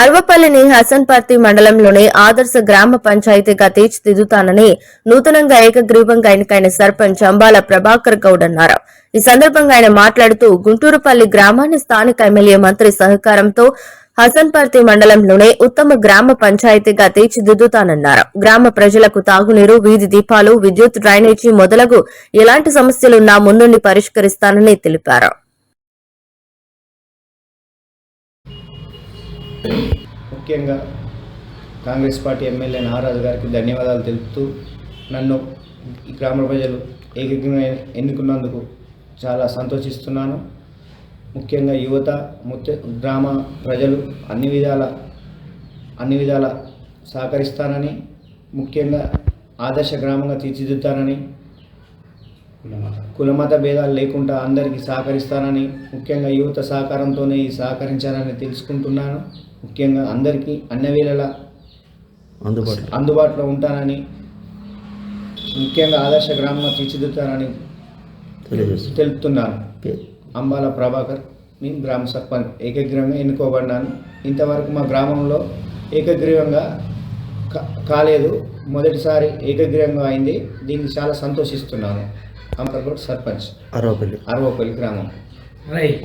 అర్వపల్లిని హసన్పర్తి మండలంలోని ఆదర్శ గ్రామ పంచాయతీగా తీర్చిదిద్దుతానని నూతనంగా ఏకగ్రీవంగా ఎన్నికైన సర్పంచ్ అంబాల ప్రభాకర్ గౌడ్ అన్నారు. ఈ సందర్భంగా ఆయన మాట్లాడుతూ గుంటూరుపల్లి గ్రామాన్ని స్థానిక ఎమ్మెల్యే మంత్రి సహకారంతో హసన్పర్తి మండలంలోనే ఉత్తమ గ్రామ పంచాయతీగా తీర్చిదిద్దుతానన్నారు. గ్రామ ప్రజలకు తాగునీరు వీధి దీపాలు విద్యుత్ డ్రైనేజీ మొదలగు ఎలాంటి సమస్యలున్నా ముందుండి పరిష్కరిస్తానని తెలిపారు. ముఖ్యంగా కాంగ్రెస్ పార్టీ ఎమ్మెల్యే నాగరాజు గారికి ధన్యవాదాలు తెలుపుతూ నన్ను ఈ గ్రామ ప్రజలు ఏకగ్రీవంగా ఎన్నుకున్నందుకు చాలా సంతోషిస్తున్నాను. ముఖ్యంగా యువత ముఖ్య గ్రామ ప్రజలు అన్ని విధాల అన్ని విధాల సహకరిస్తానని ముఖ్యంగా ఆదర్శ గ్రామంగా తీర్చిదిద్దానని కులమత. భేదాలు లేకుండా అందరికీ సహకరిస్తానని ముఖ్యంగా యువత సహకారంతోనే ఈ సహకరించాలని తెలుసుకుంటున్నాను. ముఖ్యంగా అందరికీ అన్ని వేళలా అందుబాటులో. అందుబాటులో ఉంటానని ముఖ్యంగా ఆదర్శ గ్రామంగా తీర్చిదిద్దుతానని తెలుపుతున్నాను. అంబాల ప్రభాకర్ నేను గ్రామ సర్పంచ్ ఏకగ్రీవంగా ఎన్నుకోబడినాను ఇంతవరకు మా గ్రామంలో ఏకగ్రీవంగా కాలేదు. మొదటిసారి ఏకగ్రీవంగా అయింది. దీనికి చాలా సంతోషిస్తున్నాను. అంబర్గౌడ్ సర్పంచ్. అరవపల్లి. అరవపల్లి గ్రామం. రైట్.